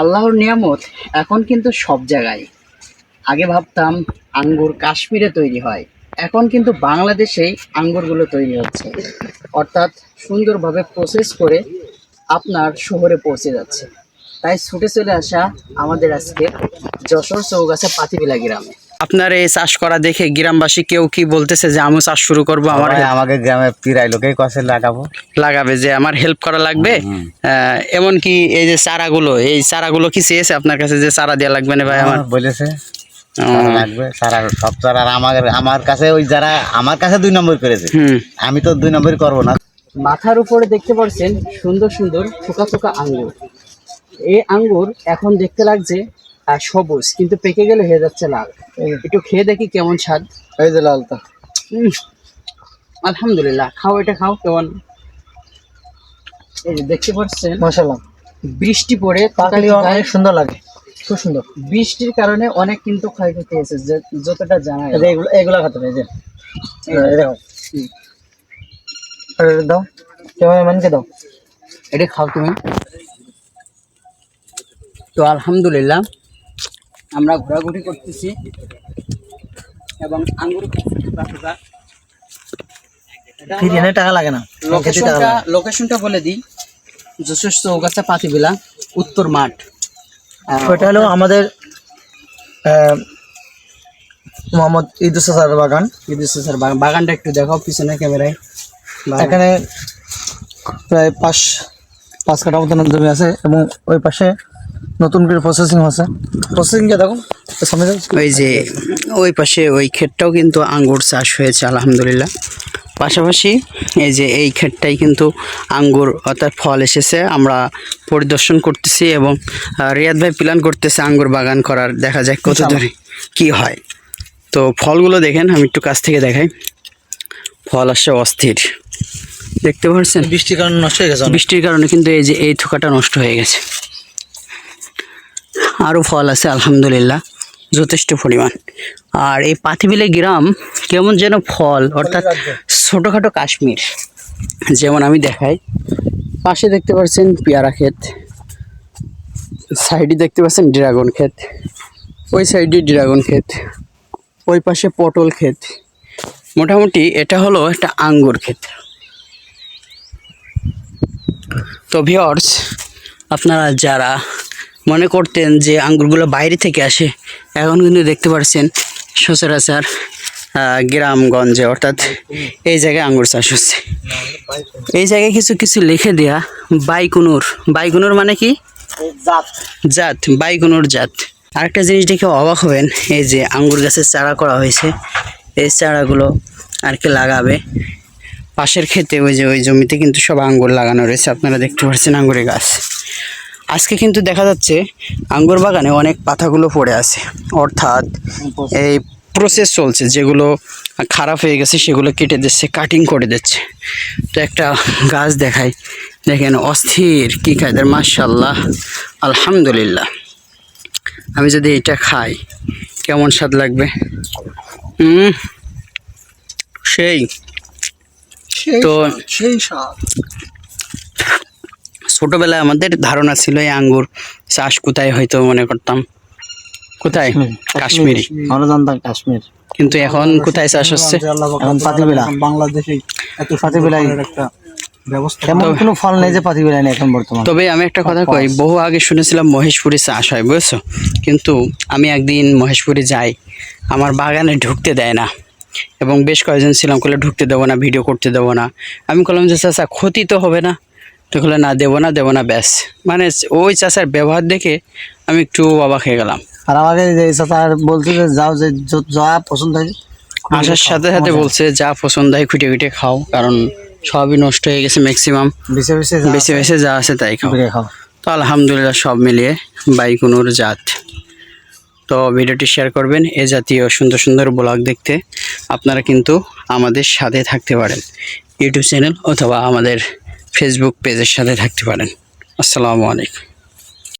আল্লাহর নিয়ামত এখন কিন্তু সব জায়গায়। আগে ভাবতাম আঙ্গুর কাশ্মীরে তৈরি হয়, এখন কিন্তু বাংলাদেশেই আঙ্গুরগুলো তৈরি হচ্ছে। অর্থাৎ সুন্দরভাবে প্রসেস করে আপনার শহরে পৌঁছে যাচ্ছে। তাই ছুটে চলে আসা আমাদের আজকে যশোর চৌগাছা পাতিবিলা গ্রামে। আপনার এই চাষ করা দেখে গ্রামবাসী কেউ কি বলতেছে যে আমি চাষ শুরু করব আমার আমাকে গ্রামে প্রায় লোকেই কাছে লাগাবো। লাগাবে যে আমার হেল্প করা লাগবে? আহ, এমনকি এই যে চারাগুলো এই চারাগুলো কি চেয়েছে আপনার কাছে যে চারা দেওয়া লাগবে না ভাই আমার? আমার বলেছে। চারা লাগবে সারা সব চারা আর আমার আমার কাছে ওই যারা আমার কাছে দুই নম্বর করেছে। আমি তো দুই নম্বর করব না। মাথার উপরে দেখতে পাচ্ছেন সুন্দর সুন্দর থোকা থোকা আঙ্গুর। এই আঙ্গুর এখন দেখতে লাগছে সবুজ কিন্তু পেকে গেলে হয়ে যাচ্ছে লাল। একটু খেয়ে দেখি কেমন স্বাদ। এই যে লালটা। আলহামদুলিল্লাহ খাও এটা খাও কেমন? এই যে দেখতে পাচ্ছেন মশালা বৃষ্টি পড়ে পাকলি অনেক সুন্দর লাগে খুব সুন্দর। বৃষ্টির কারণে অনেক কিন্তু ক্ষয়ক্ষতি হয়েছে যে যতটা জানা এগুলো এগুলা খাতে দেখো। হুম। দাও। ক্যামেরাম্যানকে দাও? এটা খাও তুমি। তো আলহামদুলিল্লাহ আমরা ঘোরাঘুরি করতেছি। এবং আঙ্গুর টাকা লাগে না। লোকেশনটা লোকেশনটা বলে দিই। যশোর চৌগাছা পাতিবিলা উত্তর মাঠ। ওটা হলো আমাদের মোহাম্মদ ইদুস স্যার বাগান। স্যার বাগান- বাগানটা একটু দেখাও পিছনে ক্যামেরায়। এখানে প্রায় পাঁচ পাঁচ কাঠা মতন জমি আছে এবং ওই পাশে নতুন করে প্রসেসিং আছে প্রসেসিংটা দেখো সামনে যাও। ওই যে ওই পাশে ওই ক্ষেতটাও কিন্তু আঙ্গুর চাষ হয়েছে আলহামদুলিল্লাহ। পাশাপাশি এই যে এই ক্ষেতটাই কিন্তু আঙ্গুর অর্থাৎ ফল এসেছে। আমরা পরিদর্শন করতেছি এবং রিয়াদ ভাই প্ল্যান করতেছে আঙ্গুর বাগান করার। দেখা যাক কত দূরে কি হয়। তো ফলগুলো দেখেন আমি একটু কাছ থেকে দেখাই। ফল আসছে অস্থির। দেখতে পাচ্ছেন? বৃষ্টির কারণে নষ্ট হয়ে গেছে বৃষ্টির কারণে কিন্তু এই যে এই থোকাটা নষ্ট হয়ে গেছে। আরও ফল আছে, আলহামদুলিল্লাহ, যথেষ্ট পরিমাণ। আর এই পাথিবিলে গ্রাম কেমন যেন ফল, অর্থাৎ ছোটোখাটো কাশ্মীর, যেমন আমি দেখাই। পাশে দেখতে পাচ্ছেন পেয়ারা ক্ষেত, সাইডে দেখতে পাচ্ছেন ড্রাগন ক্ষেত, ওই সাইডে ড্রাগন ক্ষেত, ওই পাশে পটল ক্ষেত। মোটামুটি এটা হলো একটা আঙ্গুর ক্ষেত। তো ভিওর্স আপনারা যারা মনে করতেন যে আঙ্গুরগুলো বাইরে থেকে আসে। এখন কিন্তু দেখতে পাচ্ছেন সচরাচর গ্রামগঞ্জে অর্থাৎ এই জায়গায় আঙ্গুর চাষ হচ্ছে। এই জায়গায় কিছু কিছু লিখে দেয়া বাইকুনুর। বাইকুনুর মানে কি? জাত। বাইকুনুর জাত। আরেকটা জিনিস দেখে অবাক হবেন এই যে আঙ্গুর গাছের চারা করা হয়েছে এই চারাগুলো আর কি লাগাবে। পাশের ক্ষেতে ওই যে ওই জমিতে কিন্তু সব আঙ্গুর লাগানো রয়েছে আপনারা দেখতে পাচ্ছেন আঙ্গুরের গাছ। আজকে কিন্তু দেখা যাচ্ছে আঙ্গুর বাগানে অনেক পাতাগুলো পড়ে আছে। অর্থাৎ এই প্রসেস চলছে যেগুলো খারাপ হয়ে গেছে সেগুলো কেটে দিচ্ছে কাটিং করে দিচ্ছে। তো একটা গাছ দেখাই। দেখেন অস্থির কী খাইদের মার্শাল্লাহ আলহামদুলিল্লাহ। আমি যদি এটা খাই কেমন স্বাদ লাগবে? হুম সেই তো সেই স্বাদ। ছোটবেলায় আমাদের ধারণা ছিল এই আঙ্গুর চাষ কোথায় হয়তো মনে করতাম। কোথায়? কাশ্মীরি। আমরা জানতাম কাশ্মীর। কিন্তু এখন কোথায় চাষ হচ্ছে? এখন পাতিবিলা। বাংলাদেশে এত পাতিবিলাই। একটা ব্যবস্থা। এমন কোনো ফল নেই যে পাতিবিলা নেই এখন বর্তমান। তবে আমি একটা কথা কই বহু আগে শুনেছিলাম মহেশপুরে চাষ হয় বুঝছ? কিন্তু আমি একদিন মহেশপুরে যাই আমার বাগানে ঢুকতে দেয় না। এবং বেশ কয়েকজন ছিলাম বলে ঢুকতে দেবো না ভিডিও করতে দেবো না। আমি বললাম যে চাচা ক্ষতি তো হবে না। তো বলে না দেবো না দেবো না ব্যাস। মানে ওই চাচার ব্যবহার দেখে আমি একটু অবাক হয়ে গেলাম। আর আমাকে যে স্যার বলছে যে যাও যে যা পছন্দ হয় আসার সাথে সাথে বলছে যা পছন্দ হয় খুঁটে খুঁটে খাও। কারণ সবই নষ্ট হয়ে গেছে ম্যাক্সিমাম বেছে বেছে বেছে বেছে যা আছে তাই খাও। খাও। তো আলহামদুলিল্লাহ সব মিলিয়ে বাইকুনুর জাত। তো ভিডিওটি শেয়ার করবেন এ জাতীয় সুন্দর সুন্দর ব্লগ দেখতে। আপনারা কিন্তু আমাদের সাথে থাকতে পারেন। ইউটিউব চ্যানেল অথবা আমাদের ফেসবুক পেজের সাথে থাকতে পারেন। আসসালামু আলাইকুম।